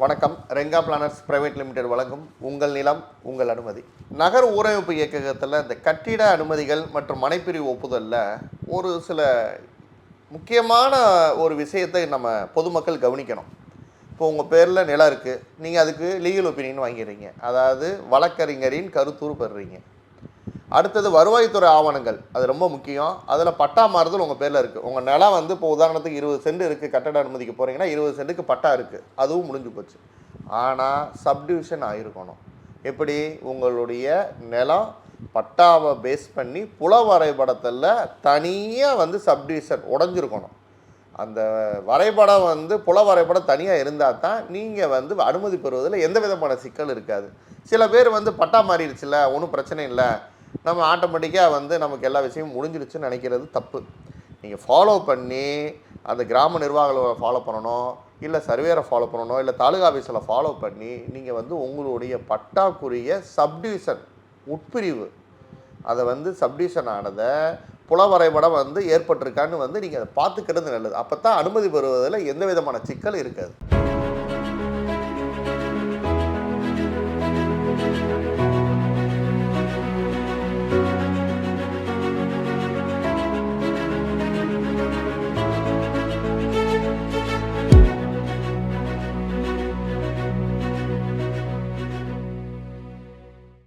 வணக்கம். Renga planners private limited வழங்கும் உங்கள் நிலம் உங்கள் அனுமதி. நகர் ஊரமைப்பு இயக்ககத்தில் இந்த கட்டிட அனுமதிகள் மற்றும் மனைப்பிரிவு ஒப்புதலில் ஒரு சில முக்கியமான ஒரு விஷயத்தை நம்ம பொதுமக்கள் கவனிக்கணும். இப்போ உங்கள் பேரில் நிலம் இருக்குது நீங்கள் அதுக்கு லீகல் ஒப்பீனியன் வாங்கிடுறீங்க. அதாவது வழக்கறிஞரின் கருத்தூர் பெறுறீங்க. அடுத்தது வருவாய்த்துறை ஆவணங்கள். அது ரொம்ப முக்கியம். அதில் பட்டா மாறுதல் உங்கள் பேரில் இருக்குது உங்கள் நிலம் வந்து இப்போ உதாரணத்துக்கு இருபது சென்ட் இருக்குது கட்டட அனுமதிக்கு போகிறீங்கன்னா இருபது சென்ட்டுக்கு பட்டா இருக்குது அதுவும் முடிஞ்சு போச்சு. ஆனால் சப்டிவிஷன் ஆகிருக்கணும் எப்படி? உங்களுடைய நிலம் பட்டாவை பேஸ் பண்ணி புல வரைபடத்தில் தனியாக வந்து சப்டிவிஷன் உடஞ்சிருக்கணும். அந்த வரைபடம் வந்து புல வரைபடம் தனியாக இருந்தால் தான் நீங்கள் வந்து அனுமதி பெறுவதில் எந்த விதமான சிக்கல் இருக்காது. சில பேர் வந்து பட்டா மாறிடுச்சுல ஒன்றும் பிரச்சனை இல்லை. நம்ம ஆட்டோமேட்டிக்காக வந்து நமக்கு எல்லா விஷயமும் முடிஞ்சிருச்சுன்னு நினைக்கிறது தப்பு. நீங்கள் ஃபாலோ பண்ணி அந்த கிராம நிர்வாகங்களை ஃபாலோ பண்ணணும் இல்லை சர்வேரை ஃபாலோ பண்ணணும் இல்லை தாலுகா ஆஃபீஸில் ஃபாலோ பண்ணி நீங்கள் வந்து உங்களுடைய பட்டாக்குரிய சப்டிவிஷன் உட்பிரிவு அதை வந்து சப்டிவிஷன் ஆனதை புல வரைபடம் வந்து ஏற்பட்டிருக்கான்னு வந்து நீங்கள் அதை பார்த்துக்கிறது நல்லது. அப்போ தான் அனுமதி பெறுவதில் எந்த விதமான சிக்கல் இருக்காது.